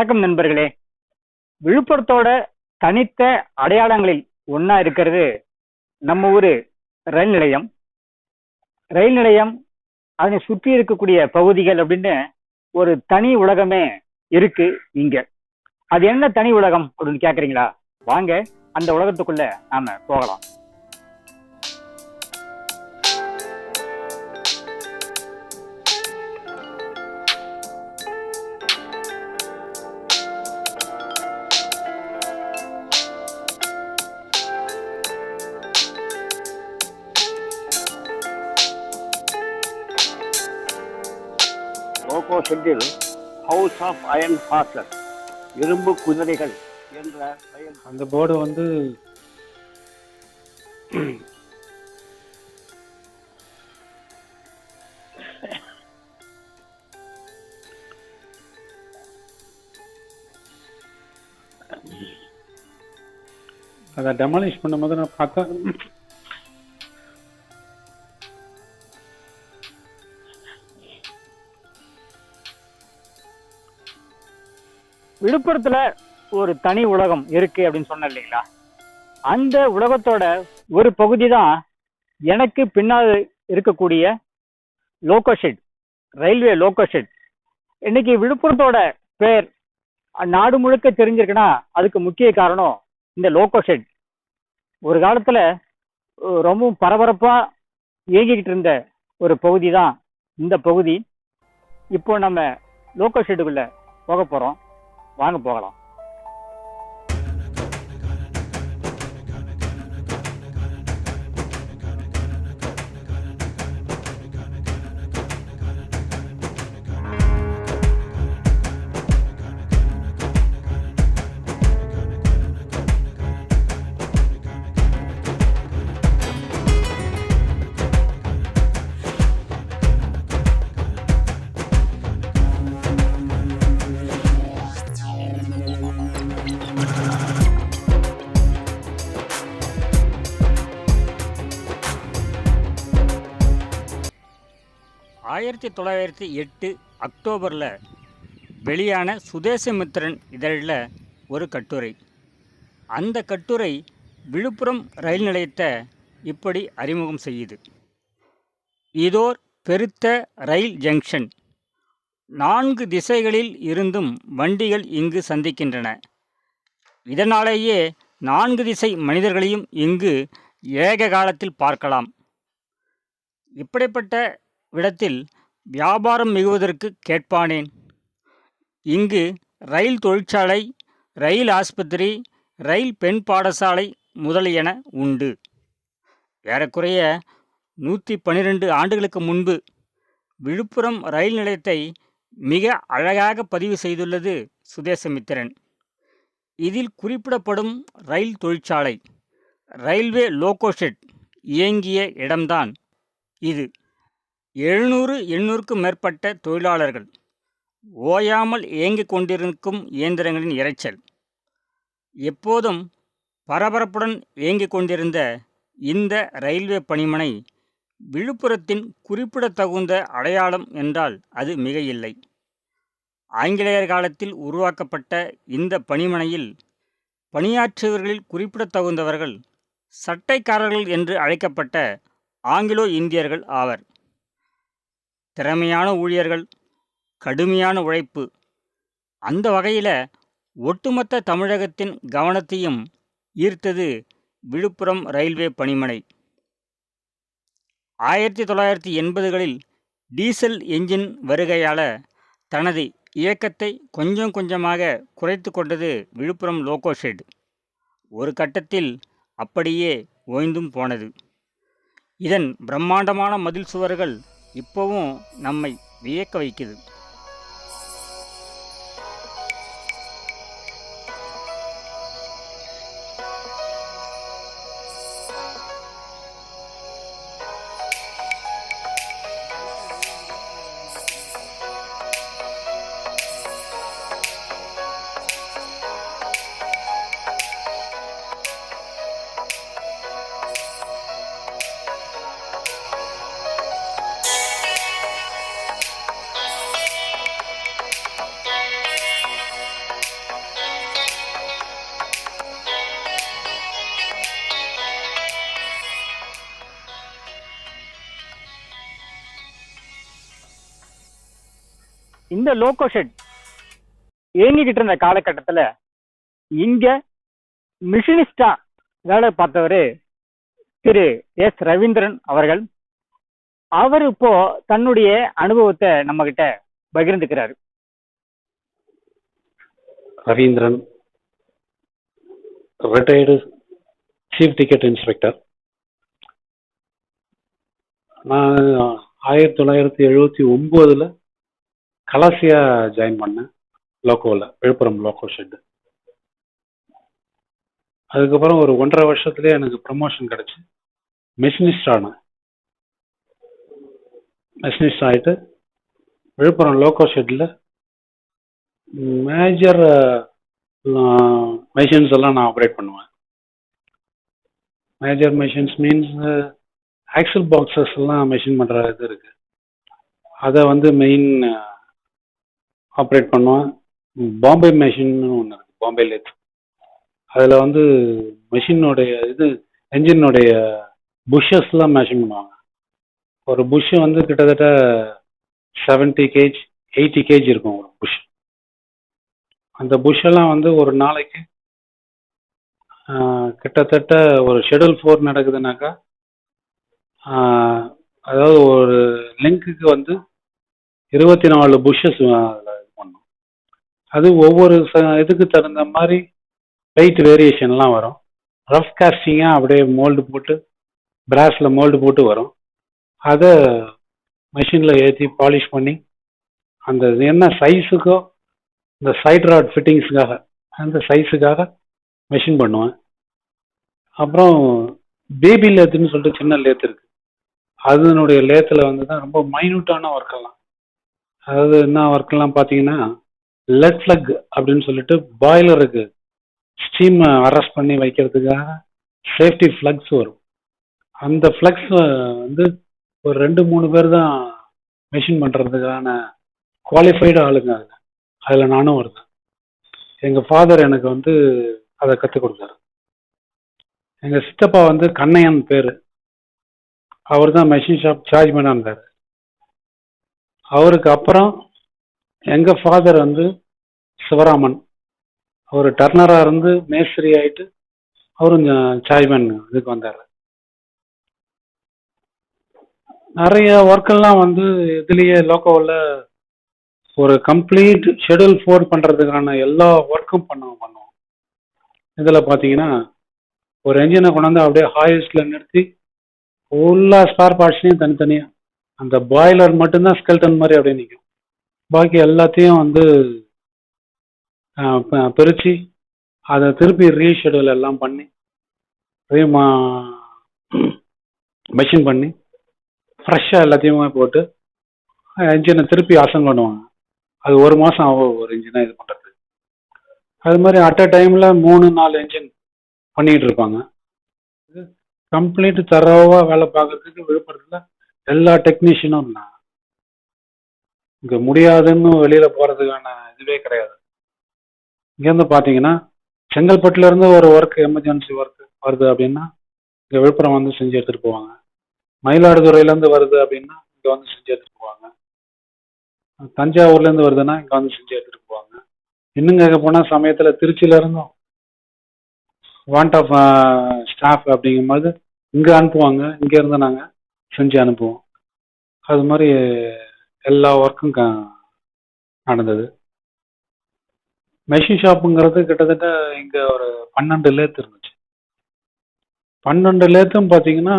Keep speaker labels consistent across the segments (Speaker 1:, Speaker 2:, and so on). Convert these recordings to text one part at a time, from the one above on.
Speaker 1: வணக்கம் நண்பர்களே. விழுப்புரத்தோட தனித்த அடையாளங்களில் ஒன்னா இருக்கிறது நம்ம ஊர் ரயில் நிலையம். ரயில் நிலையம் அதனை சுற்றி இருக்கக்கூடிய பகுதிகள் அப்படின்னு ஒரு தனி உலகமே இருக்கு இங்க. அது என்ன தனி உலகம் அப்படின்னு கேக்குறீங்களா? வாங்க அந்த உலகத்துக்குள்ள நாம போகலாம்.
Speaker 2: லோகோ ஷெட்டில் ஹவுஸ் ஆஃப் அயன் ஹார்சஸ் இரும்பு குதிரைகள் என்ற பெயர்.
Speaker 3: அந்த போர்டு வந்து அதை டெமாலிஷ் பண்ணும்போது நான் பார்த்தேன்
Speaker 1: விழுப்புரத்துல ஒரு தனி உலகம் இருக்கு அப்படின்னு சொன்ன இல்லைங்களா? அந்த உலகத்தோட ஒரு பகுதி தான் எனக்கு பின்னால் இருக்கக்கூடிய loco shed railway loco shed இன்னைக்கு விழுப்புரத்தோட பேர் நாடு முழுக்க தெரிஞ்சிருக்குன்னா அதுக்கு முக்கிய காரணம் இந்த லோக்கோ ஷெட் ஒரு காலத்துல ரொம்பவும் பரபரப்பா இயங்கிக்கிட்டு இருந்த ஒரு பகுதி தான் இந்த பகுதி. இப்போ நம்ம லோக்கோ ஷெட்டுக்குள்ள போக போறோம். வாங்க போகலாம் ஆயிரத்தி தொள்ளாயிரத்தி எட்டு அக்டோபரில் வெளியான சுதேசமித்திரன் இதழில் ஒரு கட்டுரை. அந்த கட்டுரை விழுப்புரம் ரயில் நிலையத்தை இப்படி அறிமுகம் செய்யுது. இதோர் பெருத்த ரயில் ஜங்ஷன். நான்கு திசைகளில் இருந்தும் வண்டிகள் இங்கு சந்திக்கின்றன. இதனாலேயே நான்கு திசை மனிதர்களையும் இங்கு ஏக காலத்தில் பார்க்கலாம். இப்படிப்பட்ட விடத்தில் வியாபாரம் மிகுவதற்கு கேட்பானேன். இங்கு ரயில் தொழிற்சாலை ரயில் ஆஸ்பத்திரி ரயில் பெண் பாடசாலை முதலியன உண்டு. ஏறக்குறைய நூற்றி பன்னிரெண்டு ஆண்டுகளுக்கு முன்பு விழுப்புரம் ரயில் நிலையத்தை மிக அழகாக பதிவு செய்துள்ளது சுதேசமித்திரன். இதில் குறிப்பிடப்படும் ரயில் தொழிற்சாலை ரயில்வே லோகோ ஷெட் இயங்கிய இடம்தான் இது. எழுநூறு எண்ணூறுக்கும் மேற்பட்ட தொழிலாளர்கள் ஓயாமல் இயங்கிக் கொண்டிருக்கும் இயந்திரங்களின் இரைச்சல். எப்போதும் பரபரப்புடன் இயங்கிக் கொண்டிருந்த இந்த ரயில்வே பணிமனை விழுப்புரத்தின் குறிப்பிடத்தகுந்த அடையாளம் என்றால் அது மிக இல்லை ஆங்கிலேயர் காலத்தில் உருவாக்கப்பட்ட இந்த பணிமனையில் பணியாற்றியவர்களில் குறிப்பிடத்தகுந்தவர்கள் சட்டைக்காரர்கள் என்று அழைக்கப்பட்ட ஆங்கிலோ இந்தியர்கள் ஆவர். திறமையான ஊழியர்கள் கடுமையான உழைப்பு. அந்த வகையில் ஒட்டுமொத்த தமிழகத்தின் கவனத்தையும் ஈர்த்தது விழுப்புரம் ரயில்வே பணிமனை. ஆயிரத்தி தொள்ளாயிரத்தி எண்பதுகளில் டீசல் என்ஜின் வருகையால் தனது இயக்கத்தை கொஞ்சம் கொஞ்சமாக குறைத்து கொண்டது விழுப்புரம் லோகோ ஷெட். ஒரு கட்டத்தில் அப்படியே ஓய்ந்தும் போனது. இதன் பிரம்மாண்டமான மதில் சுவர்கள் இப்போவும் நம்மை வியக்க வைக்குது.
Speaker 4: இந்த லோகோ ஷெட் இயங்கிக்கிட்டு இருந்த காலகட்டத்தில் இங்க மிஷினிஸ்டா வேலை பார்த்தவர் திரு எஸ் ரவீந்திரன் அவர்கள். அவர் இப்போ தன்னுடைய அனுபவத்தை நம்ம கிட்ட பகிர்ந்துக்கிறாரு.
Speaker 3: Ravindran retired chief ticket inspector நான் ஆயிரத்தி தொள்ளாயிரத்தி எழுபத்தி ஒம்போதில் கலாசியா ஜாயின் பண்ணேன் லோக்கோவில் விழுப்புரம் லோக்கோ ஷெட்டு அதுக்கப்புறம் ஒரு ஒன்றரை வருஷத்துலேயே எனக்கு ப்ரமோஷன் கிடச்சி. மெஷினிஸ்ட் ஆனேன். மெஷினிஸ்ட் ஆகிட்டு விழுப்புரம் லோக்கோ ஷெட்டில் மேஜர் மெஷின்ஸ் எல்லாம் நான் ஆப்ரேட் பண்ணுவேன். Major machines means axle boxes எல்லாம் மெஷின் பண்ணுற இது இருக்கு. அதை வந்து மெயின் ஆப்ரேட் பண்ணுவேன். பாம்பே மெஷின்னு ஒன்று இருக்கு பாம்பே லேத் அதில் வந்து மெஷினுடைய இது என்ஜினுடைய புஷ்ஷஸ்லாம் மெஷின் பண்ணுவாங்க. ஒரு புஷ் வந்து கிட்டத்தட்ட செவன்ட்டி கேஜ் எயிட்டி கேஜ் இருக்கும் ஒரு புஷ் அந்த புஷ்ஷெல்லாம் வந்து ஒரு நாளைக்கு கிட்டத்தட்ட ஒரு ஷெடியூல் ஃபோர் நடக்குதுனாக்கா அதாவது ஒரு லிங்க்குக்கு வந்து இருபத்தி நாலு புஷ்ஷஸ் அதில் அது ஒவ்வொரு ச- இதுக்கு தகுந்த மாதிரி வெயிட் வேரியேஷன்லாம் வரும். ரஃப் காஸ்டிங்காக அப்படியே மோல்டு போட்டு பிராஸில் மோல்டு போட்டு வரும். அதை மிஷினில் ஏற்றி பாலிஷ் பண்ணி அந்த இது என்ன சைஸுக்கோ இந்த சைட் ராட் ஃபிட்டிங்ஸுக்காக அந்த சைஸுக்காக மெஷின் பண்ணுவேன். அப்புறம் பேபி லேத்துன்னு சொல்லிட்டு சின்ன லேத் இருக்கு. அதனுடைய லேத்தில் வந்து தான் ரொம்ப மைனூட்டான ஒர்க்கெல்லாம் அதாவது என்ன ஒர்க்கெல்லாம் பார்த்தீங்கன்னா லெட் ஃப்ளக் அப்படின்னு சொல்லிட்டு பாய்லருக்கு ஸ்டீம் அரெஸ்ட் பண்ணி வைக்கிறதுக்காக சேஃப்டி ஃப்ளக்ஸ் வரும். அந்த ஃப்ளக்ஸ் வந்து ஒரு ரெண்டு மூணு பேர் தான் மெஷின் பண்ணுறதுக்கான குவாலிஃபைடு ஆளுங்க அதில். அதில் நானும் வருவேன் எங்கள் ஃபாதர் எனக்கு வந்து அதை கற்றுக் கொடுத்தாரு. எங்கள் சித்தப்பா வந்து கண்ணையன் பேர். அவர் தான் மெஷின் ஷாப் சார்ஜ் இருந்தார். அவருக்கு அப்புறம் எங்கள் ஃபாதர் வந்து சிவராமன். அவர் டர்னராக இருந்து மேஸ்திரி ஆயிட்டு அவரும் சாய்மேன் இதுக்கு வந்தார். நிறைய ஒர்க்கெல்லாம் வந்து இதுலேயே லோக்கோவில் ஒரு கம்ப்ளீட் ஷெடியூல் ஃபோர் பண்ணுறதுக்கான எல்லா ஒர்க்கும் பண்ணுவோம் பண்ணுவோம். இதில் பார்த்தீங்கன்னா ஒரு என்ஜினை கொண்டாந்து அப்படியே ஹாயிஸ்டில் நிறுத்தி ஃபுல்லாக ஸ்பேர் பார்ட்ஸ்லையும் தனித்தனியாக அந்த பாய்லர் மட்டும்தான் ஸ்கெல்டன் மாதிரி அப்படியே நிற்கும் பாக்கி எல்லாத்தையும் வந்து பிரித்து அதை திருப்பி ரீஷெடியூல் எல்லாம் பண்ணி ரீ மெஷின் பண்ணி ஃப்ரெஷ்ஷாக எல்லாத்தையுமே போட்டு இன்ஜினை திருப்பி அசன் பண்ணுவாங்க. அது ஒரு மாதம் ஆகும் ஒரு இன்ஜினை இது பண்ணுறது அது மாதிரி அட் அ டைமில் மூணு நாலு இன்ஜின் பண்ணிகிட்டு இருப்பாங்க. இது கம்ப்ளீட் தரவாக வேலை பார்க்கறதுக்கு விழுப்புரத்தில் எல்லா டெக்னீஷியனும் இருந்தாங்க. இங்கே முடியாதுன்னு வெளியில் போகிறதுக்கான இதுவே கிடையாது. இங்கேருந்து பார்த்தீங்கன்னா செங்கல்பட்டுலேருந்து ஒரு ஒர்க் எமர்ஜென்சி ஒர்க் வருது அப்படின்னா இங்கே விழுப்புரம் வந்து செஞ்சு எடுத்துகிட்டு போவாங்க. மயிலாடுதுறையிலேருந்து வருது அப்படின்னா இங்கே வந்து செஞ்சு எடுத்துகிட்டு போவாங்க. தஞ்சாவூர்லேருந்து வருதுன்னா இங்கே வந்து செஞ்சு எடுத்துகிட்டு போவாங்க. இன்னும் கேட்க போனால் சமயத்தில் திருச்சியிலேருந்தும் வாண்ட் ஆஃப் ஸ்டாஃப் அப்படிங்கும்போது இங்கே அனுப்புவாங்க. இங்கேருந்து நாங்கள் செஞ்சு அனுப்புவோம். அது மாதிரி எல்லா ஒர்க்கும் க நடந்தது. மெஷின் ஷாப்புங்கிறது கிட்டத்தட்ட இங்கே ஒரு பன்னெண்டு லேத் இருந்துச்சு. பன்னெண்டு லேத்தும் பார்த்தீங்கன்னா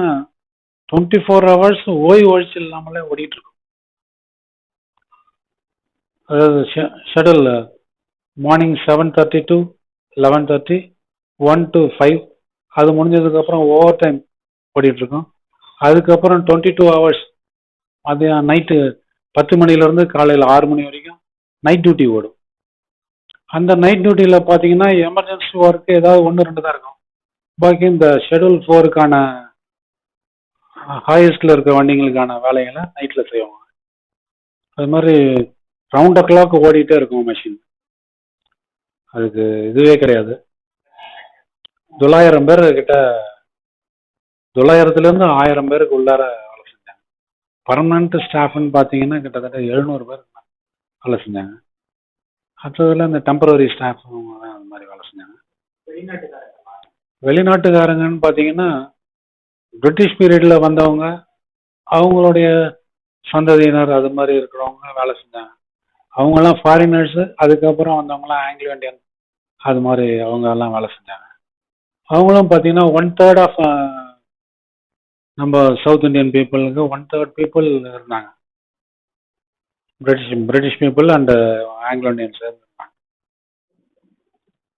Speaker 3: டுவெண்ட்டி ஃபோர் ஹவர்ஸ் ஓய்வு ஒழிச்சு இல்லாமலே ஓடிட்டு இருக்கும் அதாவது schedule morning seven thirty to eleven thirty one to five அது முடிஞ்சதுக்கப்புறம் ஓவர் டைம் ஓடிட்டுருக்கோம். அதுக்கப்புறம் டுவெண்ட்டி டூ ஹவர்ஸ் மதியம் நைட்டு பத்து மணிலேருந்து காலையில் ஆறு மணி வரைக்கும் நைட் டியூட்டி ஓடும். அந்த நைட் டியூட்டியில் பார்த்தீங்கன்னா எமர்ஜென்சி ஒர்க்கு ஏதாவது ஒன்று ரெண்டு தான் இருக்கும். பாக்கி இந்த ஷெடியூல் ஃபோருக்கான ஹையஸ்டில் இருக்க வண்டிங்களுக்கான வேலைகளை நைட்டில் செய்வாங்க. அது மாதிரி ரவுண்ட் ஓ கிளாக் ஓடிட்டே இருக்கும் மெஷின் அதுக்கு இதுவே கிடையாது. தொள்ளாயிரம் பேர் கிட்ட தொள்ளாயிரத்துலேருந்து ஆயிரம் பேருக்கு உள்ளார வேலை செஞ்சாங்க. பர்மனண்ட் ஸ்டாஃப்னு பார்த்தீங்கன்னா கிட்டத்தட்ட எழுநூறு பேர் வேலை செஞ்சாங்க. அடுத்ததில் இந்த டெம்பரரி ஸ்டாஃப் அந்த மாதிரி வேலை செஞ்சாங்க. வெளிநாட்டுக்காரங்கன்னு பார்த்தீங்கன்னா பிரிட்டிஷ் பீரியடில் வந்தவங்க அவங்களுடைய சந்ததியினர் அது மாதிரி இருக்கிறவங்க வேலை செஞ்சாங்க. அவங்கெல்லாம் ஃபாரினர்ஸு அதுக்கப்புறம் வந்தவங்கலாம் ஆங்கிலோ இண்டியன் அது மாதிரி அவங்க எல்லாம் வேலை செஞ்சாங்க. அவங்களும் பார்த்தீங்கன்னா ஒன் தேர்ட் ஆஃப் நம்ம சவுத் இந்தியன் பீப்புளுக்கு ஒன் தேர்ட் பீப்புள் இருந்தாங்க. British British people and Anglo Indians இருந்தாங்க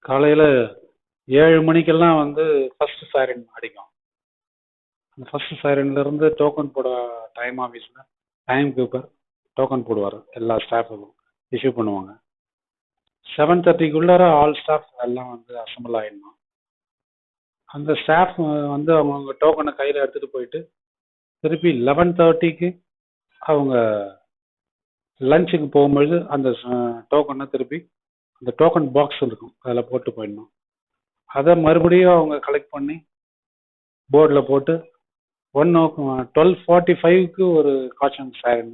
Speaker 3: காலையில் ஏழு மணிக்கெல்லாம் வந்து ஃபர்ஸ்ட் சைரன் அடிக்கும். அந்த ஃபர்ஸ்ட் சைரன்லேருந்து டோக்கன் போட டைம் ஆஃபீஸில் டைம் கீப்பர் டோக்கன் போடுவார். எல்லா ஸ்டாஃபுக்கும் இஷ்யூ பண்ணுவாங்க. செவன் தேர்ட்டிக்குள்ளார ஆல் ஸ்டாஃப் எல்லாம் வந்து அசம்பிள் ஆகிடணும் அந்த ஸ்டாஃப் வந்து அவங்கவுங்க டோக்கனை கையில் எடுத்துகிட்டு போயிட்டு திருப்பி லெவன் தேர்ட்டிக்கு அவங்க லஞ்சுக்கு போகும்பொழுது அந்த டோக்கனை திருப்பி அந்த டோக்கன் பாக்ஸ் இருக்கும். அதில் போட்டு போயிடணும். அதை மறுபடியும் அவங்க கலெக்ட் பண்ணி போர்டில் போட்டு ஒன் ஓ டுவெல் ஃபார்ட்டி ஃபைவ்க்கு ஒரு காஷன் சைரன்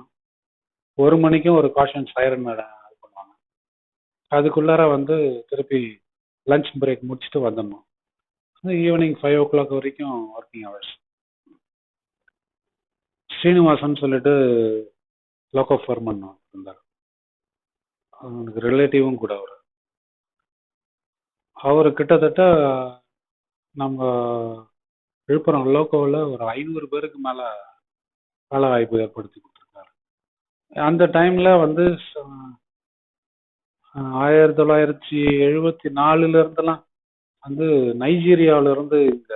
Speaker 3: ஒரு மணிக்கும் ஒரு காஷன் சைரன் இது பண்ணுவாங்க. அதுக்குள்ளார வந்து திருப்பி லஞ்ச் பிரேக் முடிச்சுட்டு வந்துடணும். ஈவினிங் ஃபைவ் ஓ கிளாக் வரைக்கும் ஒர்க்கிங் ஹவர்ஸ் ஸ்ரீனிவாசன் சொல்லிட்டு லோகோ ஃபர்மன் இருந்தார் அவனுக்கு ரிலேட்டிவும் கூட அவர். அவர் கிட்டத்தட்ட நம்ம விழுப்புரம் லோக்கோவில் ஒரு ஐநூறு பேருக்கு மேலே வேலை வாய்ப்பு ஏற்படுத்தி கொடுத்துருக்காரு. அந்த டைமில் வந்து ஆயிரத்தி தொள்ளாயிரத்தி எழுபத்தி நாலுலேருந்துலாம் வந்து நைஜீரியாவிலேருந்து இந்த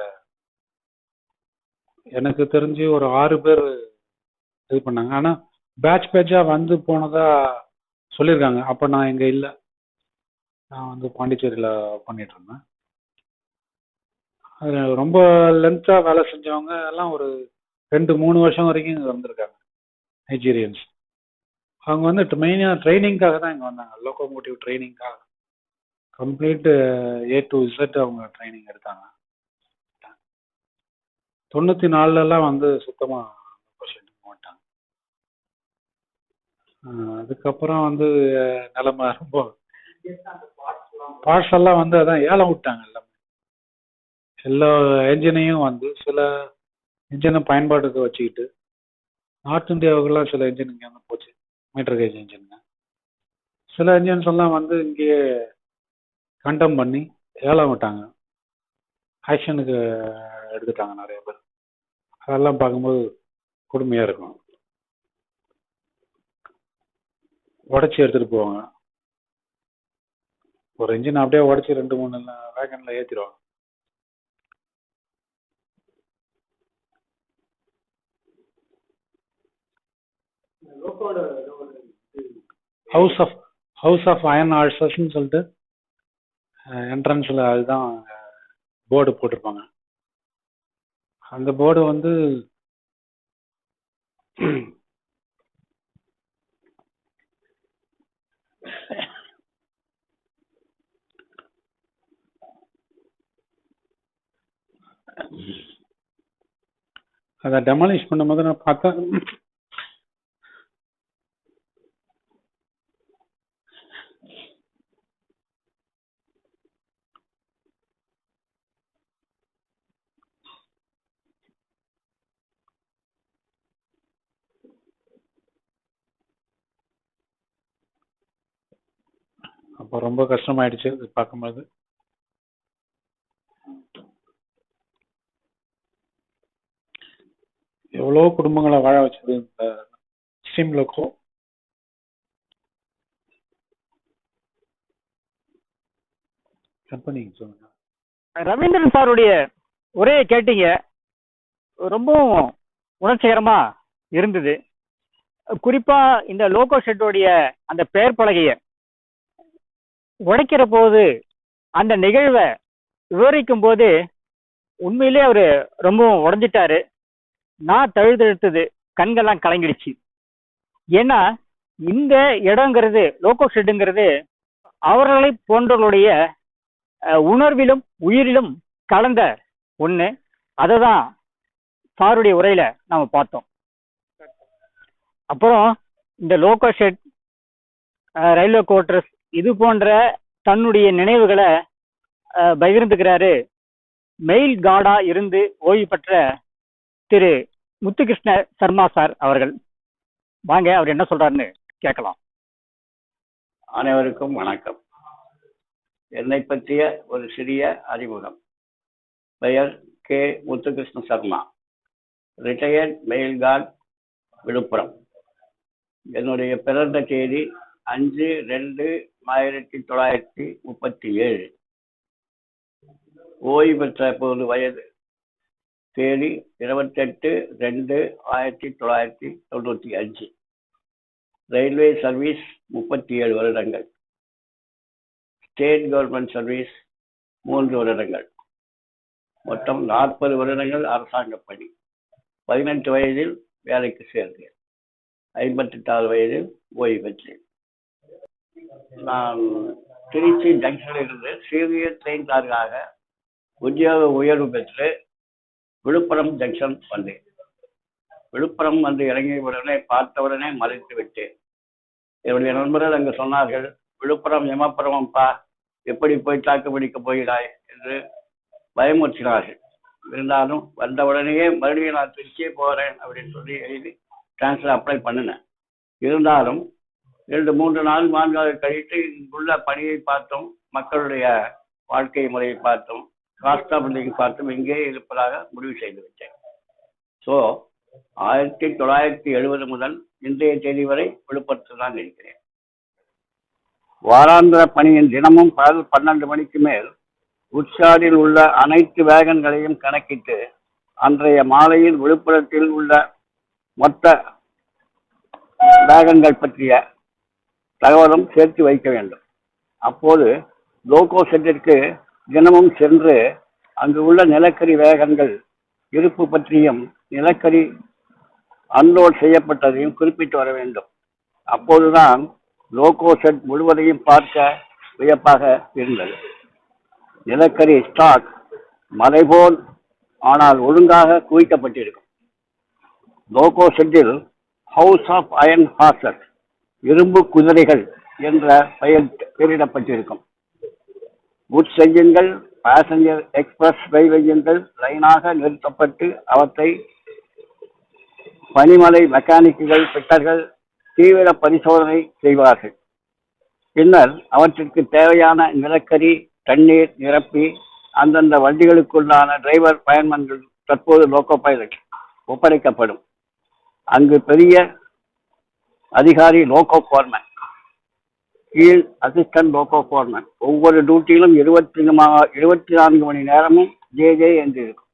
Speaker 3: எனக்கு தெரிஞ்சு ஒரு ஆறு பேர் இது பண்ணாங்க. ஆனால் பேட்ச் பேட்சாக வந்து போனதா சொல்லியிருக்காங்க. அப்போ நான் இங்கே இல்லை. நான் வந்து பாண்டிச்சேரியில் பண்ணிட்டு இருந்தேன். அது ரொம்ப லென்த்தாக வேலை செஞ்சவங்க எல்லாம் ஒரு ரெண்டு மூணு வருஷம் வரைக்கும் இங்கே வந்திருக்காங்க நைஜீரியன்ஸ் அவங்க வந்து மெயினாக ட்ரைனிங்காக தான் இங்கே வந்தாங்க. லோகோமோட்டிவ் ட்ரைனிங்காக கம்ப்ளீட் ஏ டு இசட் அவங்க ட்ரைனிங் எடுத்தாங்க. தொண்ணூற்றி நாலுலலாம் வந்து சுத்தமாக அதுக்கப்புறம் வந்து நிலமை ரொம்ப பார்ட்ஸ் எல்லாம் வந்து அதான் ஏலம் விட்டாங்க எல்லாமே எல்லா என்ஜினையும் வந்து சில இன்ஜினை பயன்பாட்டுக்கு வச்சுக்கிட்டு நார்த் இந்தியாவுக்குலாம் சில இன்ஜின் இங்கே வந்து போச்சு மீட்டர் கேஜ் இன்ஜினுங்க சில இன்ஜின்ஸ் எல்லாம் வந்து இங்கேயே கண்டம் பண்ணி ஏலம் விட்டாங்க. ஆக்ஷனுக்கு எடுத்துட்டாங்க நிறைய பேர். அதெல்லாம் பார்க்கும்போது கொடுமையாக இருக்கும். உடச்சி எடுத்துகிட்டு போவாங்க. ஒரு இன்ஜின் அப்படியே உடச்சி ரெண்டு மூணு வேகனில் ஏற்றிடுவாங்க house of house of iron ஆல்சஸ்ன்னு சொல்லிட்டு என்ட்ரன்ஸில் அதுதான் போர்டு போட்டிருப்பாங்க. அந்த போர்டு வந்து அதை டெமாலிஷ் பண்ணும்போது நான் பார்த்தேன் அப்போ ரொம்ப கஷ்டமாயிடுச்சு அது பார்க்கும்போது. எவ்வளோ குடும்பங்களை வாழ வச்சது இந்த ஸ்ட்ரீம் லோக்கோ கம்பெனி சொல்லுங்க.
Speaker 4: ரவீந்திரன் சாருடைய ஒரே கேட்டீங்க. ரொம்பவும் உணர்ச்சிகரமா இருந்தது. குறிப்பா இந்த லோகோ ஷெட்டோடைய அந்த பெயர் பலகைய உடைக்கிற போது அந்த நிகழ்வை விவரிக்கும் போது உண்மையிலே அவர் ரொம்பவும் உடஞ்சிட்டாரு. நான் தழுதழுத்தது கண்கள்லாம் கலங்கிடுச்சு. ஏன்னா இந்த இடங்கிறது லோகோ ஷெட்டுங்கிறது அவர்களை போன்றவர்களுடைய உணர்விலும் உயிரிலும் கலந்த ஒண்ணு. அதை தான் சாருடைய உரையில நாம பார்த்தோம். அப்புறம் இந்த லோகோ ஷெட் ரயில்வே குவார்டர்ஸ் இது போன்ற தன்னுடைய நினைவுகளை பகிர்ந்துக்கிறாரு. மெயில் கார்டா இருந்து ஓய்வு பெற்ற திரு முத்துகிருஷ்ண சர்மா சார் அவர்கள். வாங்க அவர் என்ன சொல்றாருன்னு கேட்கலாம்.
Speaker 2: அனைவருக்கும் வணக்கம். என்னை பற்றிய ஒரு சிறிய அறிமுகம். பெயர் K. Muthukrishna Sharma. Retired mail guard Villupuram. என்னுடைய பிறந்த தேதி அஞ்சு ரெண்டு ஆயிரத்தி தொள்ளாயிரத்தி முப்பத்தி ஏழு. ஓய்வு பெற்ற போது வயது தேதி இருபத்தெட்டு ரெண்டு ஆயிரத்தி தொள்ளாயிரத்தி தொண்ணூற்றி அஞ்சு. ரயில்வே சர்வீஸ் முப்பத்தி ஏழு வருடங்கள். ஸ்டேட் கவர்மெண்ட் சர்வீஸ் மூன்று வருடங்கள். மொத்தம் நாற்பது வருடங்கள் அரசாங்க பணி பதினெட்டு வயதில் வேலைக்கு சேர்ந்தேன். ஐம்பத்தெட்டாவது வயதில் ஓய்வு பெற்றேன். நான் திருச்சி ஜங்ஷனில் இருந்து ட்ரெயின் ட்ரெயின்காரராக உத்தியோக உயர்வு பெற்று விழுப்புரம் ஜங்ஷன் வந்தேன் விழுப்புரம் வந்து இறங்கிய உடனே பார்த்தவுடனே மறைத்து விட்டேன் என்னுடைய நண்பர்கள் அங்கு சொன்னார்கள் விழுப்புரம் எமப்புறமப்பா எப்படி போய் தாக்கு பிடிக்க போகிறாய்? என்று பயமுறுத்தினார்கள். இருந்தாலும் வந்தவுடனேயே மறுபடியும் நான் திருச்சியே போகிறேன் அப்படின்னு சொல்லி எழுதி டிரான்ஸ்ஃபர் அப்ளை பண்ணினேன். இருந்தாலும் இரண்டு மூன்று நாள் நான்காவது கழித்து இங்குள்ள பணியை பார்த்தோம் மக்களுடைய வாழ்க்கை முறையை பார்த்தோம். காஸ்ட் பார்த்தும் இங்கே இருப்பதாக முடிவு செய்து விட்டேன். ஸோ ஆயிரத்தி தொள்ளாயிரத்தி எழுபது முதல் இன்றைய தேதி வரை விழுப்புரத்தில் தான் இருக்கிறேன். வாராந்திர பணியின் தினமும் பகல் பன்னெண்டு மணிக்கு மேல் உட்சாரில் உள்ள அனைத்து வேகன்களையும் கணக்கிட்டு அன்றைய மாலையில் விழுப்புரத்தில் உள்ள மொத்த வேகங்கள் பற்றிய தகவலும் சேர்த்து வைக்க வேண்டும். அப்போது லோகோ செட்டிற்கு தினமும் சென்று அங்கு உள்ள நிலக்கரி வேகங்கள் இருப்பு பற்றியும் நிலக்கரி அன்லோட் செய்யப்பட்டதையும் குறிப்பிட்டு வர வேண்டும். அப்போதுதான் லோகோ செட் முழுவதையும் பார்க்க வியப்பாக இருந்தது. நிலக்கரி ஸ்டாக் மலைபோல் ஆனால் ஒழுங்காக குவிக்கப்பட்டிருக்கும். லோகோ செட்டில் ஹவுஸ் ஆஃப் அயன் ஹார்சஸ் இரும்பு குதிரைகள் என்ற பெயர் பெயரிடப்பட்டிருக்கும். குட்ஸ் என்ஜின்கள் பாசஞ்சர் எக்ஸ்பிரஸ் ரயில் என்ஜின்கள் லைனாக நிறுத்தப்பட்டு அவற்றை பனிமலை மெக்கானிக்குகள் பிட்டர்கள் தீவிர பரிசோதனை செய்வார்கள். பின்னர் அவற்றிற்கு தேவையான நிலக்கரி தண்ணீர் நிரப்பி அந்தந்த வண்டிகளுக்குள்ளான டிரைவர் பயன்மன்கள் தற்போது லோக்கோ பைலட் ஒப்படைக்கப்படும். அங்கு பெரிய அதிகாரி லோகோ போர்மேன் கீழ் அசிஸ்டன்ட் லோகோ ஃபோர்மன் ஒவ்வொரு டியூட்டியிலும் இருபத்தி இருபத்தி நான்கு மணி நேரமும் ஜே ஜே என்று இருக்கும்.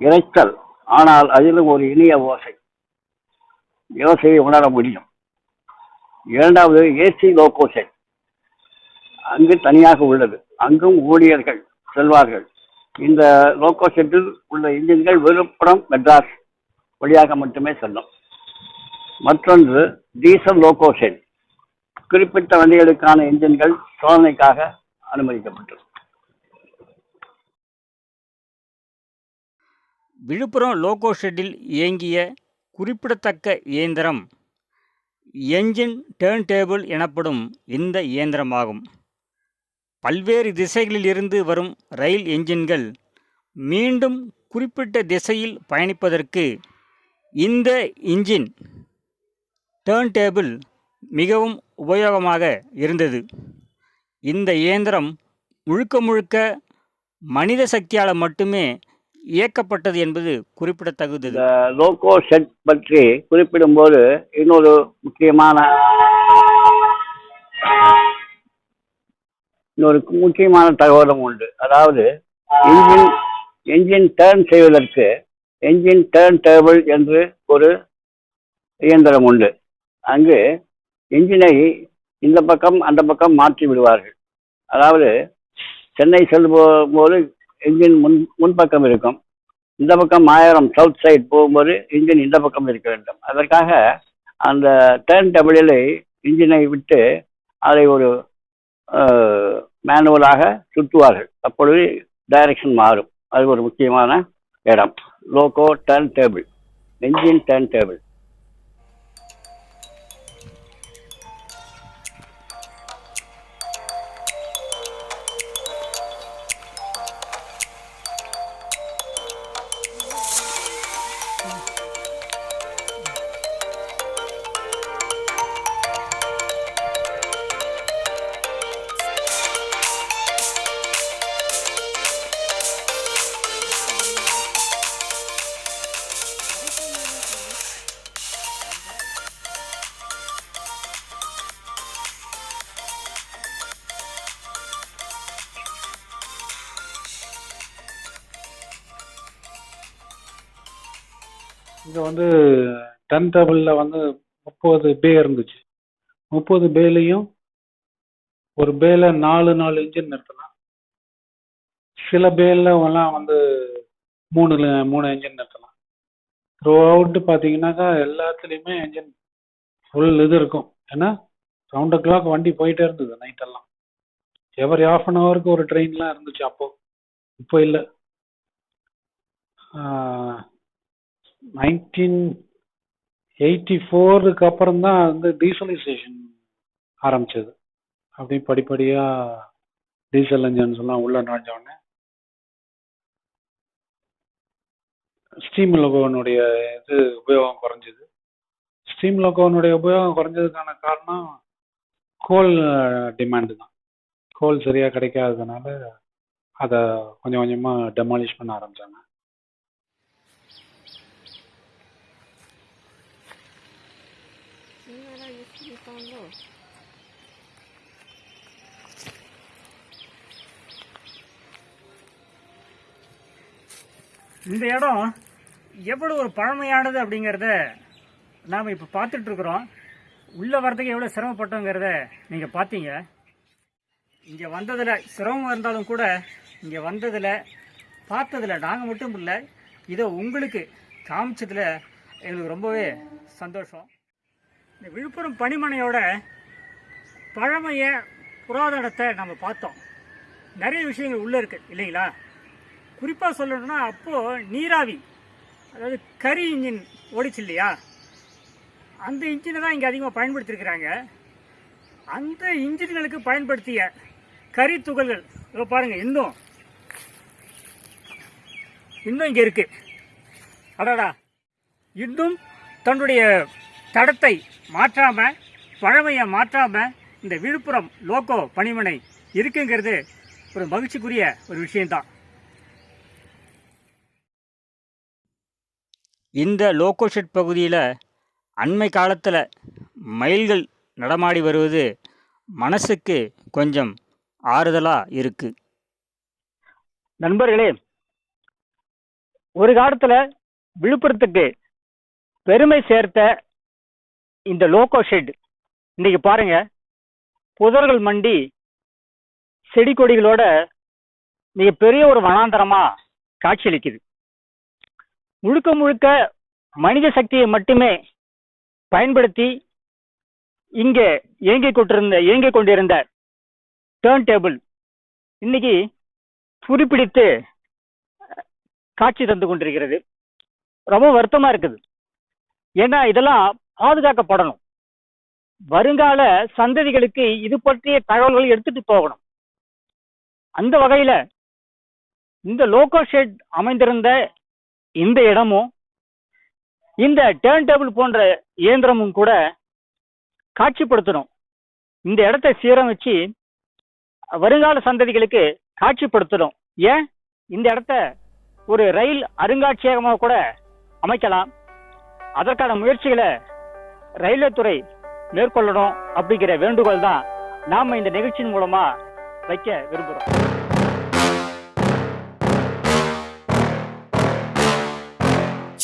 Speaker 2: இறைச்சல் ஆனால் அதிலும் ஒரு இனிய ஓசை. யோசையை உணர முடியும். இரண்டாவது ஏசி லோகோ செட் அங்கு தனியாக உள்ளது. அங்கும் ஊழியர்கள் செல்வார்கள். இந்த லோகோ செட்டில் உள்ள இன்ஜின்கள் விழுப்புரம் மெட்ராஸ் வழியாக மட்டுமே செல்லும். மற்றொன்று டீசல் லோகோ செட் குறிப்பிட்ட வண்டிகளுக்கான இன்ஜின்கள் சோதனைக்காக அனுமதிக்கப்பட்டது.
Speaker 4: விழுப்புரம் லோகோ ஷெட்டில் இயங்கிய குறிப்பிடத்தக்க இயந்திரம் என்ஜின் டேர்ன் டேபிள் எனப்படும் இந்த இயந்திரமாகும். பல்வேறு திசைகளிலிருந்து வரும் ரயில் என்ஜின்கள் மீண்டும் குறிப்பிட்ட திசையில் பயணிப்பதற்கு இந்த இன்ஜின் டேர்ன் டேபிள் மிகவும் உபயோகமாக இருந்தது. இந்த இயந்திரம் முழுக்க முழுக்க மனித சக்தியால் மட்டுமே இயக்கப்பட்டது என்பது குறிப்பிடத்தகுந்தது.
Speaker 2: லோகோ செட் பற்றி குறிப்பிடும்போது இன்னொரு முக்கியமான இன்னொரு முக்கியமான தகவலும் உண்டு. அதாவது என்ஜின் என்ஜின் டேர்ன் செய்வதற்கு என்ஜின் டேர்ன் டேபிள் என்று ஒரு இயந்திரம் உண்டு. அங்கு இன்ஜினை இந்த பக்கம் அந்த பக்கம் மாற்றி விடுவார்கள். அதாவது சென்னை செல்லும் போது இன்ஜின் முன் முன்பக்கம் இருக்கும். இந்த பக்கம் ஆயிரம் சவுத் சைட் போகும்போது இன்ஜின் இந்த பக்கம் இருக்க வேண்டும். அதற்காக அந்த டேர்ன் டேபிளில் இன்ஜினை விட்டு அதை ஒரு மேனுவலாக சுற்றுவார்கள். அப்பொழுது டைரக்ஷன் மாறும். அது ஒரு முக்கியமான இடம். Loco turn table engine turn table
Speaker 3: இங்கே வந்து டென் டேபிளில் வந்து முப்பது பே இருந்துச்சு. முப்பது பேலையும் ஒரு பேல நாலு நாலு இன்ஜின் நிறுத்தலாம். சில பேல வந்து மூணு மூணு இன்ஜின் நிறுத்தலாம். த்ரூ அவுட் பார்த்தீங்கன்னாக்கா எல்லாத்துலேயுமே இன்ஜின் ஃபுல் இது இருக்கும். ஏன்னா ரவுண்ட் ஓ கிளாக் வண்டி போயிட்டே இருந்தது நைட்டெல்லாம் எவரி ஆஃப் அன் ஹவருக்கு ஒரு ட்ரெயின்லாம் இருந்துச்சு அப்போ. இப்போ இல்லை. நைன்டீன் எயிட்டி ஃபோருக்கு அப்புறம் தான் வந்து டீசலைசேஷன் ஆரம்பிச்சது. அப்படி படிப்படியாக டீசல் இன்ஜின்ஸ் எல்லாம் உள்ள நுழைஞ்ச உடனே ஸ்டீம் லோகோனுடைய இது உபயோகம் குறைஞ்சது. ஸ்டீம் லோகோனுடைய உபயோகம் குறைஞ்சதுக்கான காரணம் கோல் டிமாண்டு தான். கோல் சரியாக கிடைக்காததுனால அதை கொஞ்சம் கொஞ்சமாக டெமாலிஷ் பண்ண ஆரம்பிச்சாங்க.
Speaker 4: இந்த இடம் எவ்வளோ ஒரு பழமையானது அப்படிங்கிறத நாம் இப்போ பார்த்துட்டு இருக்கிறோம். உள்ளே வர்றதுக்கு எவ்வளோ சிரமப்பட்டோங்கிறத நீங்கள் பார்த்தீங்க. இங்கே வந்ததில் சிரமம் இருந்தாலும் கூட இங்கே வந்ததில் பார்த்ததில் நாங்கள் மட்டும் இல்லை இதை உங்களுக்கு காமிச்சதில் எங்களுக்கு ரொம்பவே சந்தோஷம். இந்த விழுப்புரம் பனிமனையோட பழமைய புராதனத்தை நம்ம பார்த்தோம். நிறைய விஷயங்கள் உள்ளே இருக்குது இல்லைங்களா? குறிப்பாக சொல்லணும்னா அப்போது நீராவி அதாவது கரி இன்ஜின் ஓடிச்சு இல்லையா? அந்த இன்ஜினை தான் இங்கே அதிகமாக பயன்படுத்தியிருக்கிறாங்க அந்த இன்ஜின்களுக்கு பயன்படுத்திய கரி துகள்கள் இதோ பாருங்கள் இன்னும். இன்னும் இங்கே இருக்கு. அடாடா. இன்னும் தன்னுடைய தடத்தை மாற்றாமல் பழமையை மாற்றாமல் இந்த விழுப்புரம் லோக்கோ பணிமனை இருக்குங்கிறது ஒரு மகிழ்ச்சிக்குரிய ஒரு விஷயம்தான். இந்த லோகோஷெட் பகுதியில் அண்மை காலத்தில் மயில்கள் நடமாடி வருவது மனசுக்கு கொஞ்சம் ஆறுதலாக இருக்கு. நண்பர்களே ஒரு காலத்தில் விழுப்புரத்துக்கு பெருமை சேர்த்த இந்த லோகோ ஷெட் இன்றைக்கி பாருங்கள் புதர்கள் மண்டி செடி கொடிகளோட மிகப்பெரிய ஒரு வனாந்தரமாக காட்சியளிக்குது. முழுக்க முழுக்க மனித சக்தியை மட்டுமே பயன்படுத்தி இங்கே இயங்கிக் கொண்டிருந்த இயங்கிக் கொண்டிருந்த டேர்ன் டேபிள் இன்னைக்கு துருப்பிடித்து காட்சி தந்து கொண்டிருக்கிறது. ரொம்ப வருத்தமாக இருக்குது. ஏன்னா இதெல்லாம் பாதுகாக்கப்படணும். வருங்கால சந்ததிகளுக்கு இது பற்றிய தகவல்களை எடுத்துட்டு போகணும். அந்த வகையில் இந்த லோகோ ஷெட் அமைந்திருந்த இந்த இடமும் இந்த டேர்ன் டேபிள் போன்ற இயந்திரமும் கூட காட்சிப்படுத்தணும். இந்த இடத்தை சீரமைச்சு வருங்கால சந்ததிகளுக்கு காட்சிப்படுத்தணும். ஏன்? இந்த இடத்த ஒரு ரயில் அருங்காட்சியகமாக கூட அமைக்கலாம். அதற்கான முயற்சிகளை ரயில்வே துறை மேற்கொள்ளணும் அப்படிங்கிற வேண்டுகோள் தான் நாம இந்த நிகழ்ச்சியின் மூலமா வைக்க
Speaker 5: விரும்புகிறோம்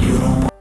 Speaker 5: You don't